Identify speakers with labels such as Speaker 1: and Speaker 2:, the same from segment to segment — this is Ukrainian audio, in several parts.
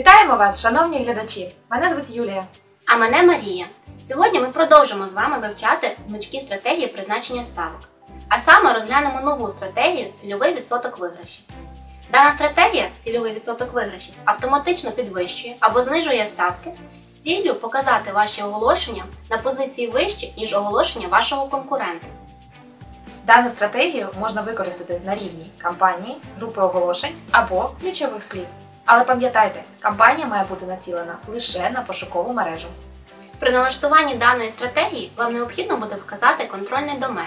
Speaker 1: Вітаємо вас, шановні глядачі! Мене звуть Юлія.
Speaker 2: А мене Марія. Сьогодні ми продовжимо з вами вивчати гнучкі стратегії призначення ставок. А саме розглянемо нову стратегію цільовий відсоток виграшів. Дана стратегія, цільовий відсоток виграшів, автоматично підвищує або знижує ставки з ціллю показати ваші оголошення на позиції вище, ніж оголошення вашого конкурента.
Speaker 1: Дану стратегію можна використати на рівні кампанії, групи оголошень або ключових слів. Але пам'ятайте, кампанія має бути націлена лише на пошукову мережу.
Speaker 2: При налаштуванні даної стратегії вам необхідно буде вказати контрольний домен.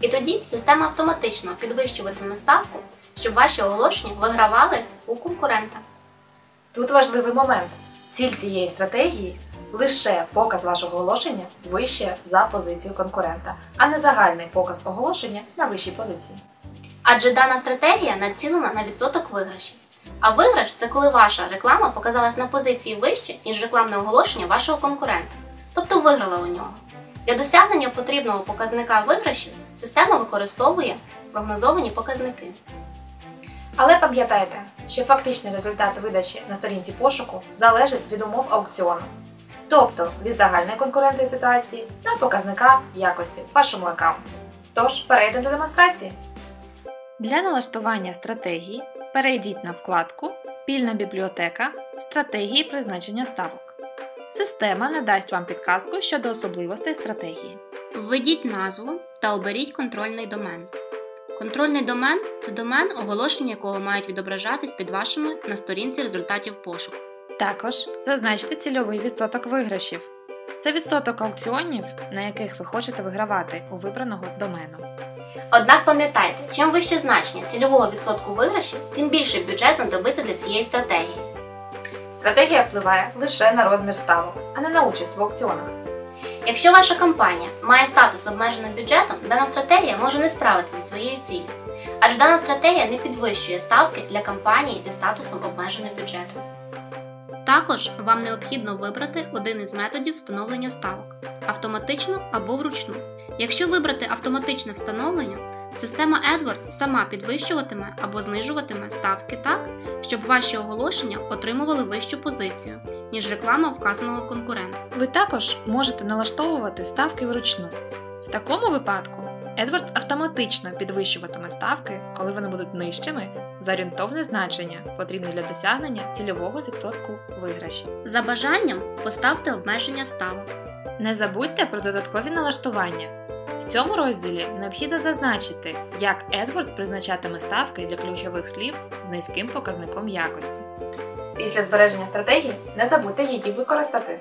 Speaker 2: І тоді система автоматично підвищуватиме ставку, щоб ваші оголошення вигравали у конкурента.
Speaker 1: Тут важливий момент. Ціль цієї стратегії лише показ вашого оголошення вище за позицію конкурента, а не загальний показ оголошення на вищій позиції.
Speaker 2: Адже дана стратегія націлена на відсоток виграшів. А виграш це коли ваша реклама показалась на позиції вище, ніж рекламне оголошення вашого конкурента, тобто виграла у нього. Для досягнення потрібного показника виграшів система використовує прогнозовані показники.
Speaker 1: Але пам'ятайте, що фактичний результат видачі на сторінці пошуку залежить від умов аукціону, тобто від загальної конкурентної ситуації та показника якості в вашому аккаунті. Тож перейдемо до демонстрації. Для налаштування стратегії перейдіть на вкладку Спільна бібліотека стратегії призначення ставок. Система надасть вам підказку щодо особливостей стратегії.
Speaker 2: Введіть назву та оберіть контрольний домен. Контрольний домен це домен, оголошення якого мають відображатись під вашими на сторінці результатів пошуку.
Speaker 1: Також зазначте цільовий відсоток виграшів. Це відсоток аукціонів, на яких ви хочете вигравати у вибраного домену.
Speaker 2: Однак пам'ятайте, чим вище значення цільового відсотку виграшів, тим більший бюджет знадобиться для цієї стратегії.
Speaker 1: Стратегія впливає лише на розмір ставок, а не на участь в аукціонах.
Speaker 2: Якщо ваша компанія має статус обмеженим бюджетом, дана стратегія може не справитися зі своєю ціллю, адже дана стратегія не підвищує ставки для компаній зі статусом обмеженим бюджетом. Також вам необхідно вибрати один із методів встановлення ставок автоматично або вручну. Якщо вибрати автоматичне встановлення, система AdWords сама підвищуватиме або знижуватиме ставки так, щоб ваші оголошення отримували вищу позицію, ніж реклама вказаного конкурента.
Speaker 1: Ви також можете налаштовувати ставки вручну. В такому випадку AdWords автоматично підвищуватиме ставки, коли вони будуть нижчими за орієнтовне значення, потрібне для досягнення цільового відсотку виграшів.
Speaker 2: За бажанням поставте обмеження ставок.
Speaker 1: Не забудьте про додаткові налаштування. В цьому розділі необхідно зазначити, як AdWords призначатиме ставки для ключових слів з низьким показником якості. Після збереження стратегії не забудьте її використати.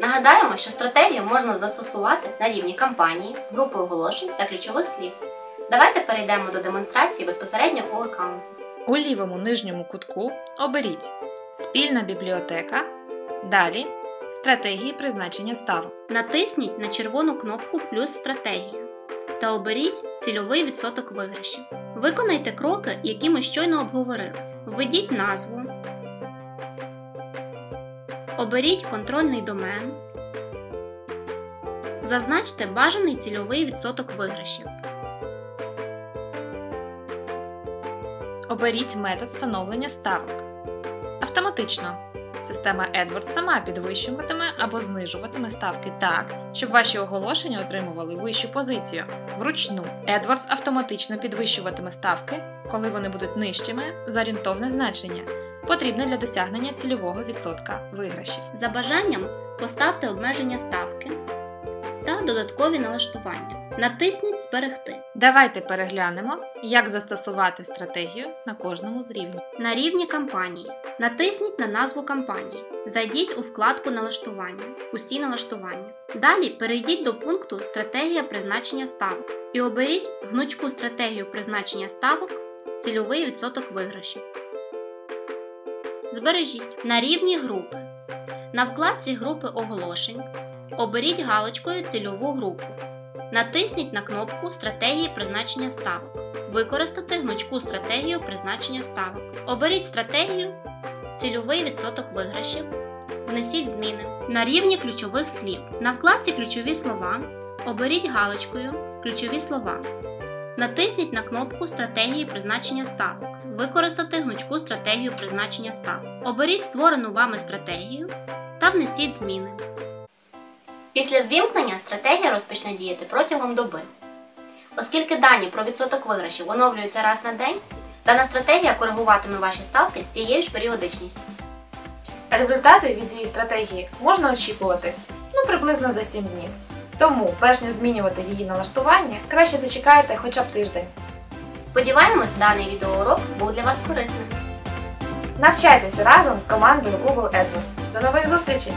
Speaker 2: Нагадаємо, що стратегію можна застосувати на рівні кампанії, групи оголошень та ключових слів. Давайте перейдемо до демонстрації безпосередньо у аккаунті.
Speaker 1: У лівому нижньому кутку оберіть Спільна бібліотека. Далі Стратегії призначення ставок.
Speaker 2: Натисніть на червону кнопку Плюс стратегія та оберіть цільовий відсоток виграшів. Виконайте кроки, які ми щойно обговорили. Введіть назву. Оберіть контрольний домен. Зазначте бажаний цільовий відсоток виграшів.
Speaker 1: Оберіть метод встановлення ставок. Автоматично. Система AdWords сама підвищуватиме або знижуватиме ставки так, щоб ваші оголошення отримували вищу позицію. Вручну AdWords автоматично підвищуватиме ставки, коли вони будуть нижчими за орієнтовне значення, потрібне для досягнення цільового відсотка виграшів.
Speaker 2: За бажанням поставте обмеження ставки та додаткові налаштування. Натисніть Зберегти.
Speaker 1: Давайте переглянемо, як застосувати стратегію на кожному з рівнів.
Speaker 2: На рівні кампанії. Натисніть на назву кампанії. Зайдіть у вкладку Налаштування. Усі налаштування. Далі перейдіть до пункту Стратегія призначення ставок і оберіть гнучку стратегію призначення ставок, цільовий відсоток виграшів. Збережіть на рівні групи. На вкладці групи оголошень оберіть галочкою цільову групу. Натисніть на кнопку Стратегії призначення ставок. Використати гнучку стратегію призначення ставок. Оберіть стратегію Цільовий відсоток виграшів. Внесіть зміни. На рівні ключових слів. На вкладці Ключові слова оберіть галочкою Ключові слова. Натисніть на кнопку Стратегії призначення ставок. Використати гнучку стратегію призначення ставок. Оберіть створену вами стратегію та внесіть зміни. Після ввімкнення стратегія розпочне діяти протягом доби. Оскільки дані про відсоток виграшів оновлюються раз на день, дана стратегія коригуватиме ваші ставки з тією ж періодичністю.
Speaker 1: Результати від цієї стратегії можна очікувати ну приблизно за 7 днів. Тому, перш ніж змінювати її налаштування, краще зачекайте хоча б тиждень.
Speaker 2: Сподіваємось, даний відеоурок був для вас корисним.
Speaker 1: Навчайтеся разом з командою Google AdWords. До нових зустрічей!